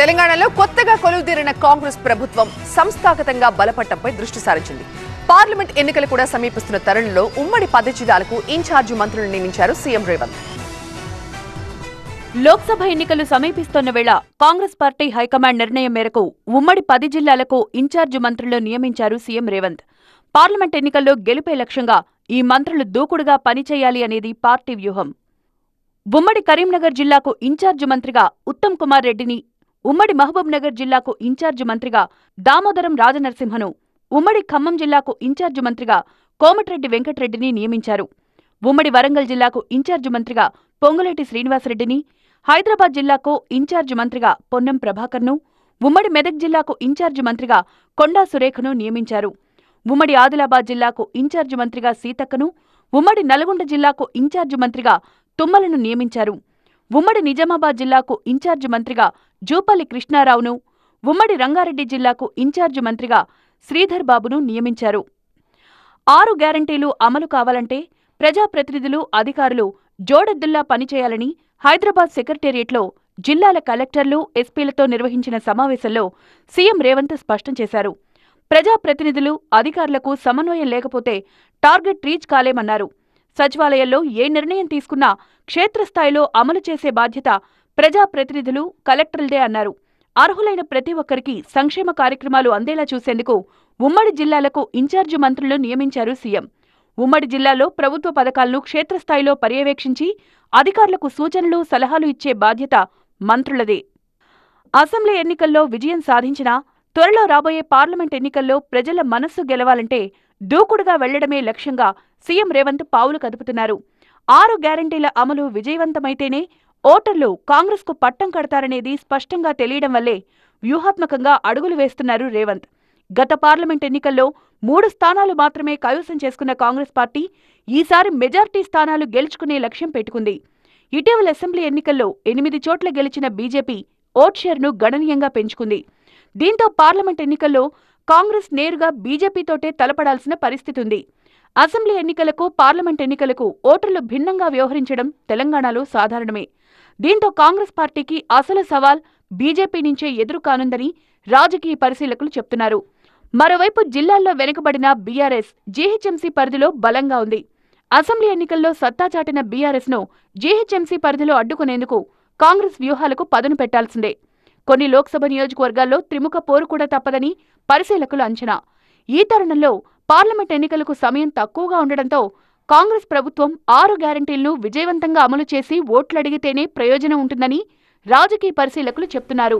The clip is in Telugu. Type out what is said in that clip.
తెలంగాణలో కొత్తగా కొలువుదీరిన కాంగ్రెస్ ప్రభుత్వం సంస్థాగతంగా బలపడటంపై దృష్టి సారించింది. పార్లమెంట్ ఎన్నికలు కూడా సమీపిస్తున్న తరుణంలో ఉమ్మడి పది జిల్లాలకు ఇన్ఛార్జి మంత్రులను నియమించారు సీఎం రేవంత్. లోక్సభ ఎన్నికలు సమీపిస్తున్న వేళ కాంగ్రెస్ పార్టీ హైకమాండ్ నిర్ణయం మేరకు ఉమ్మడి పది జిల్లాలకు ఇన్ఛార్జి మంత్రులు నియమించారు సీఎం రేవంత్. పార్లమెంట్ ఎన్నికల్లో గెలుపే లక్ష్యంగా ఈ మంత్రులు దూకుడుగా పనిచేయాలి అనేది పార్టీ వ్యూహం. ఉమ్మడి కరీంనగర్ జిల్లాకు ఇన్ఛార్జి మంత్రిగా ఉత్తమ్ కుమార్ రెడ్డిని ఉమ్మడి మహబూబ్ నగర్ జిల్లాకు ఇన్ఛార్జి మంత్రిగా దామోదరం రాజనరసింహను ఉమ్మడి ఖమ్మం జిల్లాకు ఇన్ఛార్జి మంత్రిగా కోమటిరెడ్డి వెంకటరెడ్డిని నియమించారు. ఉమ్మడి వరంగల్ జిల్లాకు ఇన్ఛార్జి మంత్రిగా పొంగులేటి శ్రీనివాసరెడ్డిని హైదరాబాద్ జిల్లాకు ఇన్ఛార్జి మంత్రిగా పొన్నం ప్రభాకర్ను ఉమ్మడి మెదక్ జిల్లాకు ఇన్ఛార్జి మంత్రిగా కొండా సురేఖను నియమించారు. ఉమ్మడి ఆదిలాబాద్ జిల్లాకు ఇన్ఛార్జి మంత్రిగా సీతక్కను ఉమ్మడి నల్గొండ జిల్లాకు ఇన్ఛార్జి మంత్రిగా తుమ్మలను నియమించారు. ఉమ్మడి నిజామాబాద్ జిల్లాకు ఇన్ఛార్జి మంత్రిగా జూపల్లి కృష్ణారావును ఉమ్మడి రంగారెడ్డి జిల్లాకు ఇన్ఛార్జి మంత్రిగా శ్రీధర్ బాబును నియమించారు. ఆరు గ్యారంటీలు అమలు కావాలంటే ప్రజాప్రతినిధులు అధికారులు జోడెద్దుల్లా పనిచేయాలని హైదరాబాద్ సెక్రటేరియట్లో జిల్లాల కలెక్టర్లు ఎస్పీలతో నిర్వహించిన సమావేశంలో సీఎం రేవంత్ స్పష్టం చేశారు. ప్రజాప్రతినిధులు అధికారులకు సమన్వయం లేకపోతే టార్గెట్ రీచ్ కాలేమన్నారు. సచివాలయంలో ఏ నిర్ణయం తీసుకున్నా క్షేత్రస్థాయిలో అమలు చేసే బాధ్యత ప్రజాప్రతినిధులు కలెక్టర్లదే అన్నారు. అర్హులైన ప్రతి ఒక్కరికి సంక్షేమ కార్యక్రమాలు అందేలా చూసేందుకు ఉమ్మడి జిల్లాలకు ఇన్ఛార్జి మంత్రులు నియమించారు సీఎం. ఉమ్మడి జిల్లాలో ప్రభుత్వ పథకాలను క్షేత్రస్థాయిలో పర్యవేక్షించి అధికారులకు సూచనలు సలహాలు ఇచ్చే బాధ్యత మంత్రులదే. అసెంబ్లీ ఎన్నికల్లో విజయం సాధించినా త్వరలో రాబోయే పార్లమెంట్ ఎన్నికల్లో ప్రజల మనస్సు గెలవాలంటే దూకుడుగా వెళ్ళడమే లక్ష్యంగా సీఎం రేవంత్ పావులు కదుపుతున్నారు. ఆరు గ్యారంటీల అమలు విజయవంతమైతేనే ఓటర్లు కాంగ్రెస్కు పట్టం కడతారనేది స్పష్టంగా తెలియడం వల్లే వ్యూహాత్మకంగా అడుగులు వేస్తున్నారు రేవంత్. గత పార్లమెంట్ ఎన్నికల్లో మూడు స్థానాలు మాత్రమే కైవసం చేసుకున్న కాంగ్రెస్ పార్టీ ఈసారి మెజార్టీ స్థానాలు గెలుచుకునే లక్ష్యం పెట్టుకుంది. ఇటీవల అసెంబ్లీ ఎన్నికల్లో ఎనిమిది చోట్ల గెలిచిన బీజేపీ ఓట్ షేర్ను గణనీయంగా పెంచుకుంది. దీంతో పార్లమెంట్ ఎన్నికల్లో కాంగ్రెస్ నేరుగా బీజేపీతోటే తలపడాల్సిన పరిస్థితి ఉంది అసెంబ్లీ ఎన్నికలకు పార్లమెంట్ ఎన్నికలకు ఓటర్లు భిన్నంగా వ్యవహరించడం తెలంగాణలో సాధారణమే. దీంతో కాంగ్రెస్ పార్టీకి అసలు సవాల్ బీజేపీ నుంచే ఎదురు కానుందని రాజకీయ పరిశీలకులు చెప్తున్నారు. మరోవైపు జిల్లాల్లో వెనుకబడిన బీఆర్ఎస్ జీహెచ్ఎంసీ పరిధిలో బలంగా ఉంది. అసెంబ్లీ ఎన్నికల్లో సత్తా చాటిన బీఆర్ఎస్ను జీహెచ్ఎంసీ పరిధిలో అడ్డుకునేందుకు కాంగ్రెస్ వ్యూహాలకు పదును పెట్టాల్సిందే. కొన్ని లోక్సభ నియోజకవర్గాల్లో త్రిముఖ పోరు కూడా తప్పదని పరిశీలకులు అంచనా. ఈ తరుణంలో పార్లమెంట్ ఎన్నికలకు సమయం తక్కువగా ఉండడంతో కాంగ్రెస్ ప్రభుత్వం ఆరు గ్యారంటీలను విజయవంతంగా అమలు చేసి ఓట్లడిగితేనే ప్రయోజనం ఉంటుందని రాజకీయ పరిశీలకులు చెప్తున్నారు.